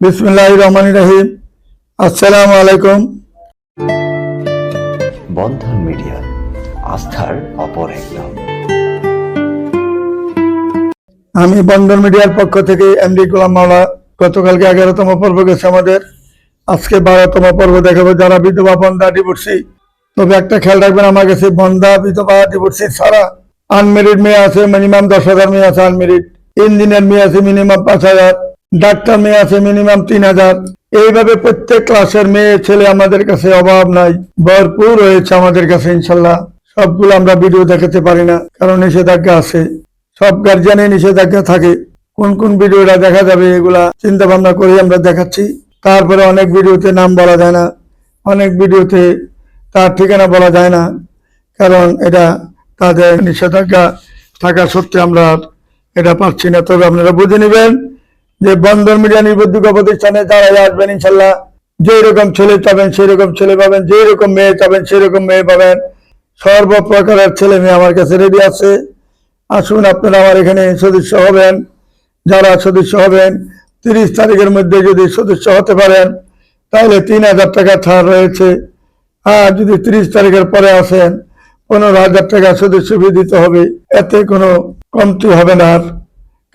বিসমুল্লাহ রহমান রাহিম। আসসালামু আলাইকুম। বন্ধন মিডিয়া আস্থার অপর এক নাম। আমি বন্দর মিডিয়ার পক্ষ থেকে এমডি গোলাম মাওলা গতকালকে এগারোতম পর্ব গেছে আমাদের। আজকে বারোতম পর্ব দেখাবো যারা বিধবা বন্ধা ডিভোর্সি তবে একটা খেয়াল রাখবেন আমার কাছে বন্ধা বিধবা ডিভোর্সি ছাড়া আনমেরিড মেয়ে আছে মিনিমাম দশ হাজার মেয়ে আছে আনমেরিড ইঞ্জিনিয়ার মেয়ে আছে মিনিমাম পাঁচ হাজার। ডাক্তার মেয়ে আছে মিনিমাম তিন হাজার। এইভাবে প্রত্যেক ক্লাসের মেয়ে, ছেলে আমাদের কাছে অভাব নাই। ভরপুর রয়েছে আমাদের কাছে, ইনশাল্লাহ। সবগুলো আমরা ভিডিও দেখাতে পারি না, কারণ নিষেধাজ্ঞা আছে। সব গার্জিয়ানে নিষেধাজ্ঞা থাকে। কোন কোন ভিডিওটা দেখা যাবে, এগুলা চিন্তা ভাবনা করে আমরা দেখাচ্ছি। তারপরে অনেক ভিডিওতে নাম বলা যায় না। অনেক ভিডিওতে তার ঠিকানা বলা যায় না। কারণ এটা তাদের নিষেধাজ্ঞা থাকা সত্ত্বে আমরা এটা পাচ্ছি না। তবে আপনারা বুঝে নেবেন যে বন্দর মিডিয়া নির্ভরযোগ্য প্রতিষ্ঠানে যারা আসবেন, ইনশাল্লাহ যেই রকম ছেলে চাবেন সেই রকম ছেলে পাবেন, যেই রকম মেয়ে চাবেন সেই রকম মেয়ে পাবেন। সর্বপ্রকারের ছেলে মেয়ে আমার কাছে রেডি আছে। আসুন, আপনারা আমার এখানে সদস্য হবেন। যারা সদস্য হবেন, তিরিশ তারিখের মধ্যে যদি সদস্য হতে পারেন, তাহলে তিন হাজার টাকা ছাড় রয়েছে। আর যদি তিরিশ তারিখের পরে আসেন, পনেরো হাজার টাকা সদস্য দিতে হবে। এতে কোনো কমতি হবে না আর।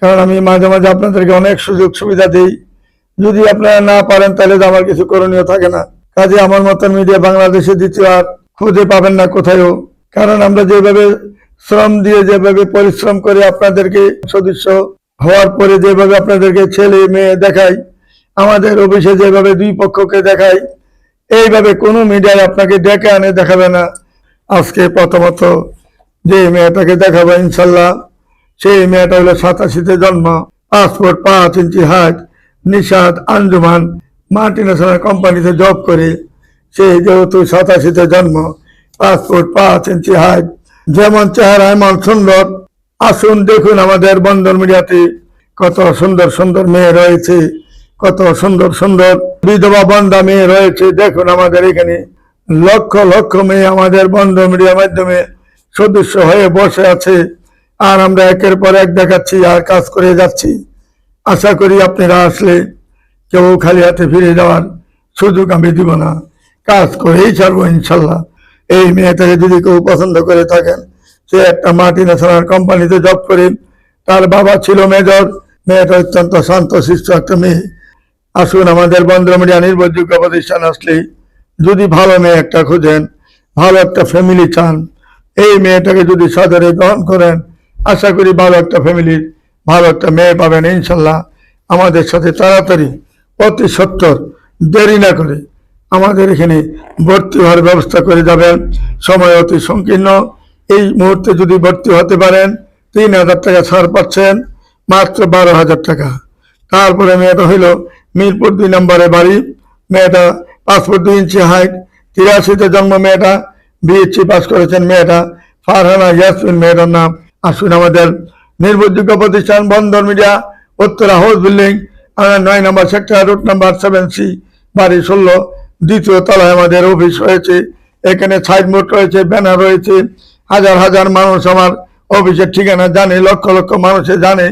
কারণ আমি মাঝে মাঝে আপনাদেরকে অনেক সুযোগ সুবিধা দিই। যদি আপনারা না পারেন, তাহলে তো আমার কিছু করণীয় থাকে না। কাজে আমার মতন মিডিয়া বাংলাদেশে দ্বিতীয় আর খুঁজে পাবেন না কোথায়ও। কারণ আমরা যেভাবে শ্রম দিয়ে যেভাবে পরিশ্রম করে আপনাদেরকে সদস্য হওয়ার পরে যেভাবে আপনাদেরকে ছেলে মেয়ে দেখাই, আমাদের অফিসে যেভাবে দুই পক্ষকে দেখাই, এইভাবে কোনো মিডিয়ায় আপনাকে ডেকে আনে দেখাবে না। আজকে প্রথমত যে মেয়েটাকে দেখাবো ইনশাল্লাহ। সেই মেয়েটা হলো সাতাশিতে জন্ম, পাসপোর্ট পাঁচ inch height Nishad Anjuman multinational কোম্পানিতে জব করে। সে যেহেতু সাতাশিতে জন্ম, পাসপোর্ট পাঁচ ইঞ্চি হাইট যেমন চেহারা এমন সুন্দর। আসুন দেখুন আমাদের বন্দর মিডিয়াতে কত সুন্দর সুন্দর মেয়ে রয়েছে, কত সুন্দর সুন্দর বিধবা বন্ধা মেয়ে রয়েছে। দেখুন আমাদের এখানে লক্ষ লক্ষ মেয়ে আমাদের বন্দর মিডিয়ার মাধ্যমে সদস্য হয়ে বসে আছে। আর আমরা একের পর এক দেখাচ্ছি, আর কাজ করে যাচ্ছি। আশা করি আপনারা আসলে কেউ খালি হাতে ফিরে যাওয়ার সুযোগ আমি দিব না। কাজ করেই ছাড়বো ইনশাল্লাহ। এই মেয়েটাকে যদি কেউ পছন্দ করে থাকেন, সে একটা মাল্টি ন্যাশনাল কোম্পানিতে জব করে। তার বাবা ছিল মেজর, মেয়েটা অত্যন্ত শান্ত শিষ্ট একটা মেয়ে। আসুন আমাদের বন্ধু মিডিয়া নির্ভরযোগ্য প্রতিষ্ঠান আসলে যদি ভালো মেয়ে একটা খুঁজেন, ভালো একটা ফ্যামিলি চান, এই মেয়েটাকে যদি সাদরে গ্রহণ করেন আশা করি ভালো একটা ফ্যামিলির ভালো একটা মেয়ে পাবেন ইনশাল্লাহ। আমাদের সাথে তাড়াতাড়ি অতি সত্তর দেরি না করে আমাদের এখানে ভর্তি হওয়ার ব্যবস্থা করে যাবেন। সময় অতি সংকীর্ণ। এই মুহূর্তে যদি ভর্তি হতে পারেন, তিন হাজার টাকা ছাড় পাচ্ছেন, মাত্র বারো হাজার টাকা। তারপরে মেয়েটা হইল মিরপুর দুই নম্বরে বাড়ি। মেয়েটা পাসপোর্ট দুই ইঞ্চি হাইট তিরাশিতে জন্ম মেয়েটা বিএসসি পাস করেছেন মেয়েটা। ফারহানা ইয়াসমিন মেয়েটার নাম। আসুন আমাদের নির্ভরযোগ্য প্রতিষ্ঠান বন্দর মিডিয়া, উত্তরা হাউস বিল্ডিং নয় number sector route number seven C বাড়ি ষোলো, দ্বিতীয় তলায় আমাদের অফিস রয়েছে। এখানে সাইনবোর্ড রয়েছে ব্যানার রয়েছে। হাজার হাজার মানুষ আমার অফিসের ঠিকানা জানে, লক্ষ লক্ষ মানুষে জানে।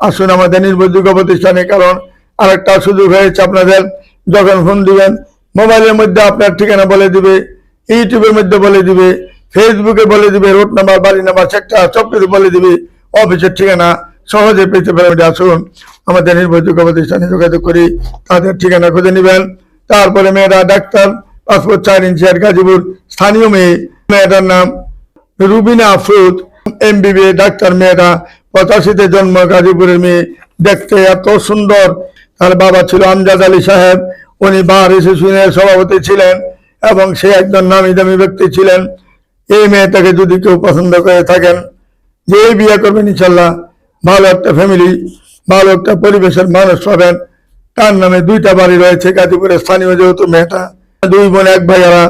আসুন আমাদের নির্ভরযোগ্য প্রতিষ্ঠানে, কারণ আরেকটা সুযোগ হয়েছে আপনাদের। যখন ফোন দিবেন মোবাইলের মধ্যে আপনার ঠিকানা বলে দিবে ইউটিউবের মধ্যে বলে দিবে। ফেসবুকে বলে দিবে, রোড নাম্বার, বাড়ি নাম্বার সেক্টর সব কিছু বলে দিবে। অফিসের ঠিকানা সহজে পেতে পারবেন আসুন, আমাদের নির্ভরযোগ্য প্রতিষ্ঠানে যোগাযোগ করি, তাদের ঠিকানা খুঁজে নেবেন। তারপরে মেয়েরা ডাক্তার, পাসপোর্ট চার ইঞ্চি আর গাজীপুর। স্থানীয় মেয়ে, মেয়েটার নাম রুবিনা আফরুদ এমবিবিএ ডাক্তার মেয়েটা। পঁচাশিতে জন্ম, গাজীপুরের মেয়ে। দেখতে এত সুন্দর। তার বাবা ছিল আমজাদ আলী সাহেব। উনি বার অ্যাসোসিয়েশনের সভাপতি ছিলেন এবং সে একজন নামি দামি ব্যক্তি ছিলেন। এই মেয়েটাকে যদি কেউ পছন্দ করে থাকেন, যে এই বিয়ে করবেন ইনশাল্লাহ, ভালো একটা ফ্যামিলি ভালো একটা পরিবেশের মানুষ পাবেন। তার নামে দুইটা বাড়ি রয়েছে গাজীপুরের স্থানীয় যেহেতু মেয়েটা। দুই বোন, এক ভাইয়ারা।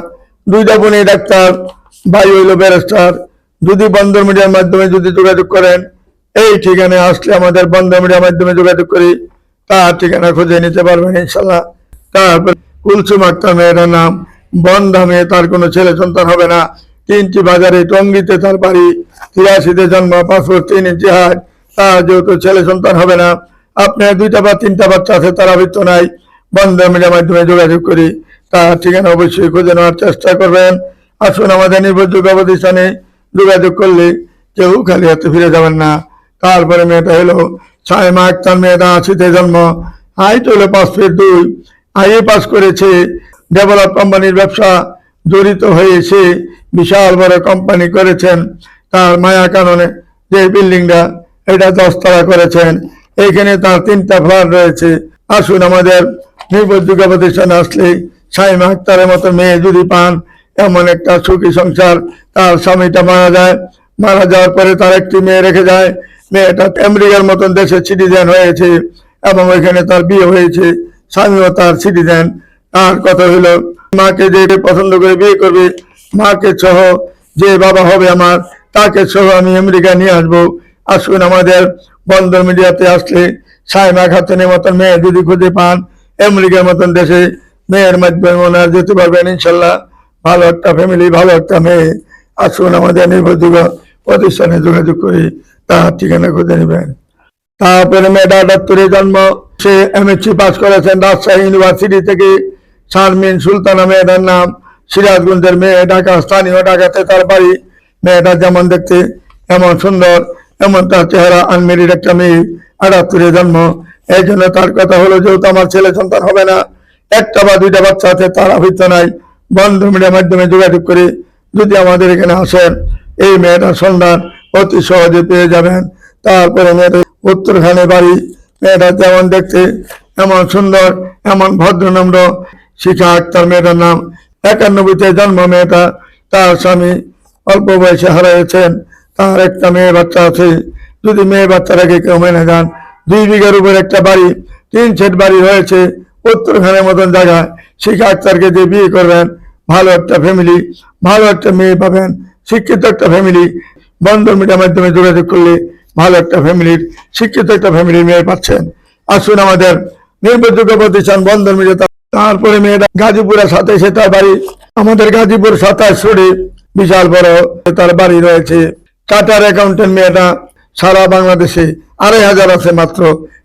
দুইটা বোনই ডাক্তার, ভাই হইল ব্যারিস্টার যদি বন্দর মিডিয়ার মাধ্যমে যদি যোগাযোগ করেন, এই ঠিকানায় আসলে আমাদের বন্দর মিডিয়ার মাধ্যমে যোগাযোগ করি, তার ঠিকানা খুঁজে নিতে পারবেন ইনশাল্লাহ। তারপর কুলসুম আক্তার মেয়েটার নাম, বন্ধা মেয়ে, তার কোনো ছেলে সন্তান হবে না। তিনটি বাজারে টঙ্গিতে তার বাড়ি তিরাশিতে জন্ম পাসপোর্ট তিন ইঞ্চি হাট তার যেহেতু ছেলে সন্তান হবে না, আপনার দুইটা বা তিনটা বাচ্চা আছে, তার আবৃত্ত নাই। বন্ধন মিডিয়ার মাধ্যমে যোগাযোগ করি। তার ঠিকানা অবশ্যই খুঁজে নেওয়ার চেষ্টা করবেন। আসুন আমাদের নির্ভরযোগ্য প্রতিষ্ঠানে যোগাযোগ করলে কেউ খালি হাতে ফিরে যাবেন না। তারপরে মেয়েটা হলো ছয় মাস, তার মেয়েটা আশিতে জন্ম। হাইট হলো পাঁচ ফিট দুই। আইএ পাস করেছে। ডেভেলপ কোম্পানির ব্যবসা জড়িত হয়েছে বিশাল বড় কোম্পানি করেছেন। তার মায়া কারণে যে বিল্ডিংটা এটা দশতলা করেছেন। এইখানে তার তিনটা ফ্ল্যাট রয়েছে। আসুন আমাদের নির্ভরযোগ্য প্রতিষ্ঠানে আসলে সাইমা আক্তারের মতো মেয়ে যদি পান, এমন একটা সুখী সংসার তার স্বামীটা মারা যায়। মারা যাওয়ার পরে তার একটি মেয়ে রেখে যায়। মেয়েটা আমেরিকার মতন দেশে সিটিজেন হয়েছে এবং ওইখানে তার বিয়ে হয়েছে। স্বামীও তার সিটিজেন তার কথা হলো, মাকে যে পছন্দ করে বিয়ে করবে মাকে সহ যে বাবা হবে আমার, তাকে সহ আমি আমেরিকা নিয়ে আসব। আসুন আমাদের বন্দর মিডিয়াতে আসলে সাইমা খাতুনের মতন মেয়ে যদি খুঁজে পান, আমেরিকার মতন দেশে মেয়ের মাধ্যমে ওনার যেতে পারবেন, ইনশাল্লাহ। ভালো একটা ফ্যামিলি ভালো একটা মেয়ে। আসুন আমাদের নির্ভরযোগ্য প্রতিষ্ঠানে যোগাযোগ করে তার ঠিকানা খুঁজে নেবেন। তারপরে মেয়েটা আটাত্তরে জন্ম। সে এমএসসি পাস করেছেন রাজশাহী ইউনিভার্সিটি থেকে। শারমিন সুলতানা মেয়েটার নাম। সিরাজগঞ্জের মেয়ে ঢাকা স্থানীয় ঢাকাতে তার বাড়ি। মেয়েটা যেমন দেখতে এমন সুন্দর, এমন তার চেহারা, আনমেরিড একটা মেয়ে আটাত্তরে জন্ম। এই জন্য তার কথা হলো, যেহেতু আমার ছেলে সন্তান হবে না, একটা বা দুইটা বাচ্চা আছে, তার আবৃত্ত নাই। বন্ধু মিডিয়ার মাধ্যমে যোগাযোগ করে যদি আমাদের এখানে আসেন, এই মেয়েটার সন্ধান অতি সহজে পেয়ে যাবেন। তারপরে মেয়েটা উত্তরখানে বাড়ি। মেয়েটা যেমন দেখতে এমন সুন্দর, এমন ভদ্রনম্র, শিখা আক্তার মেয়েটার নাম একানব্বইতে জন্ম মেয়েটা, তার স্বামী অল্প বয়সে হারিয়েছেন তার একটা মেয়ে বাচ্চা আছে। যদি মেয়ে বাচ্চাটাকে কেউ মেনে যান দুই বিঘার উপর একটা বাড়ি, তিন সেট বাড়ি রয়েছে উত্তরখানের মতন জায়গায়। শিখা আক্তারকে দিয়ে বিয়ে করবেন। ভালো একটা ফ্যামিলি ভালো একটা মেয়ে পাবেন। শিক্ষিত একটা ফ্যামিলি বন্ধন মিডিয়ার মাধ্যমে যোগাযোগ করলে ভালো একটা ফ্যামিলির শিক্ষিত একটা ফ্যামিলির মেয়ে পাচ্ছেন। আসুন আমাদের নির্ভরযোগ্য প্রতিষ্ঠান বন্ধন মিডিয়া তারপরে মেয়েটা গাজীপুরের সাথে, সে তার বাড়ি, আমাদের গাজীপুর সাতাশ রোডে বিশাল বড় তার বাড়ি রয়েছে। চার্টার অ্যাকাউন্টেন্ট মেয়েটা সারা বাংলাদেশে আড়াই হাজার আছে মাত্র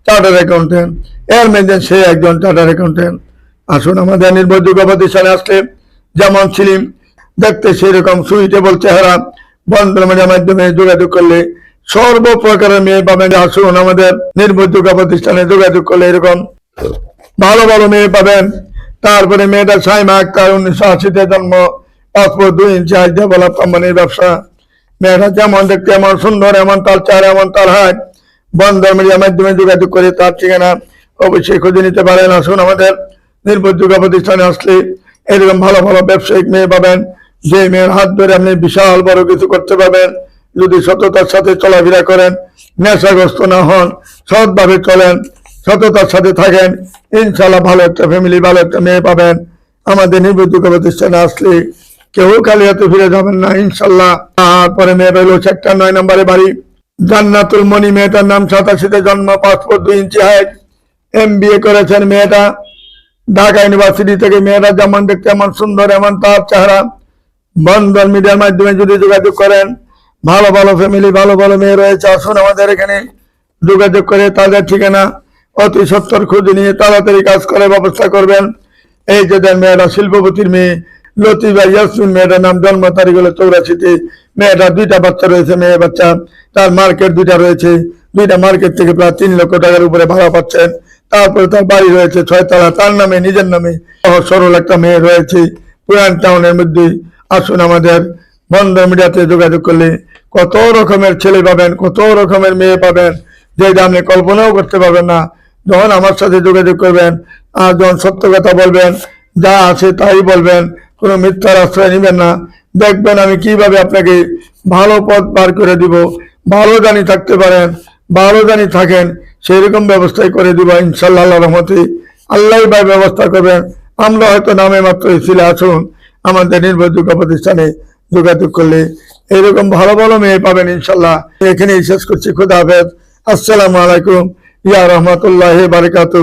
চার্টার অ্যাকাউন্টেন্ট এর মধ্যে সে একজন চার্টার অ্যাকাউন্টেন্ট আসুন, আমাদের নির্ভরযোগ্য প্রতিষ্ঠানে আসলে যেমন ছিলিম, দেখতে সেরকম সুইটেবল চেহারা বন্ধনের মাধ্যমে যোগাযোগ করলে সর্বপ্রকারের মেয়ে পাবেন। আসুন, আমাদের নির্ভরযোগ্য প্রতিষ্ঠানে যোগাযোগ করলে এরকম ভালো ভালো মেয়ে পাবেন। তারপরে মেয়েটা সাইমা আক্তার উনিশশো আশিতে জন্ম, পাসপোর্ট দুই ইঞ্চি হাইট ডেভেলপ কোম্পানির ব্যবসা। মেয়েটা যেমন দেখতে এমন সুন্দর, এমন তার চার, এমন তার হাট বন্ধন মিডিয়ার মাধ্যমে যোগাযোগ করে তার ঠিকানা অবশ্যই খুঁজে নিতে পারেন। আসুন আমাদের নির্ভরযোগ্য প্রতিষ্ঠানে আসলে এরকম ভালো ভালো ব্যবসায়িক মেয়ে পাবেন। যে মেয়ের হাত ধরে আপনি বিশাল বড় কিছু করতে পারবেন। যদি সততার সাথে চলাফেরা করেন, নেশাগ্রস্ত না হন, সৎভাবে চলেন। সততার সাথে থাকেন। ইনশাল্লাহ ভালো একটা ফ্যামিলি ভালো একটা মেয়ে পাবেন। আমাদের নির্ভরযোগ্য প্রতিষ্ঠানে আসলে কেউ খালি হাতে ফিরে যাবেন না ইনশাল্লাহ তারপরে মেয়ে হলো সেক্টর নয় নম্বরে বাড়ি। জান্নাতুল মনি মেয়েটার নাম সাতাশিতে জন্ম, পাসপোর্ট দুই ইঞ্চি হাইট এম করেছেন মেয়েটা। ঢাকা ইউনিভার্সিটি থেকে মেয়েরা যেমন দেখতে এমন সুন্দর, এমন তার চেহারা। বন্ধন মিডিয়ার মাধ্যমে যদি যোগাযোগ করেন, ভালো ভালো ফ্যামিলি ভালো ভালো মেয়ে রয়েছে। আসুন আমাদের এখানে যোগাযোগ করে তাদের ঠিকানা অতি সত্তর খুঁজে নিয়ে তাড়াতাড়ি কাজ করার ব্যবস্থা করবেন। এই যে মেয়েরা শিল্পপতির মেয়ে, লতিফা ইয়াসমিন মেয়েটার নাম জন্ম তারিখ হলো চৌরাশিতে। মেয়েটা দুইটা বাচ্চা রয়েছে, মেয়ে বাচ্চা, তার মার্কেট দুইটা রয়েছে। দুইটা মার্কেট থেকে প্রায় তিন লক্ষ টাকার উপরে ভাড়া পাচ্ছেন। তারপরে তার বাড়ি রয়েছে ছয়তলা, তার নামে, নিজের নামে সরল একটা মেয়ে রয়েছে। পুরান টাউনের মধ্যে আসুন আমাদের বন্ধ মিডিয়াতে যোগাযোগ করলে কত রকমের ছেলে পাবেন, কত রকমের মেয়ে পাবেন যেটা আপনি কল্পনাও করতে পারবেন না। যখন আমার সাথে যোগাযোগ করবেন, আর যখন সত্য কথা বলবেন, যা আছে তাই বলবেন, কোনো মিথ্যার আশ্রয় নেবেন না। দেখবেন আমি কীভাবে আপনাকে ভালো পথ পার করে দিব, ভালো জানি থাকতে পারেন, ভালো জানি থাকেন সেই রকম ব্যবস্থাই করে দিব ইনশাল্লাহ রহমতে। আল্লাহ ভাই ব্যবস্থা করবেন। আমরা হয়তো নামে মাত্র ছিল আসুন, আমাদের নির্ভরযোগ্য প্রতিষ্ঠানে যোগাযোগ করলে। এরকম ভালো ভালো মেয়ে পাবেন ইনশাল্লাহ এখানেই শেষ করছি। খুদা হাফেজ। আসসালামু আলাইকুম। ইয়া রহমতুল্লাহ বারকাতু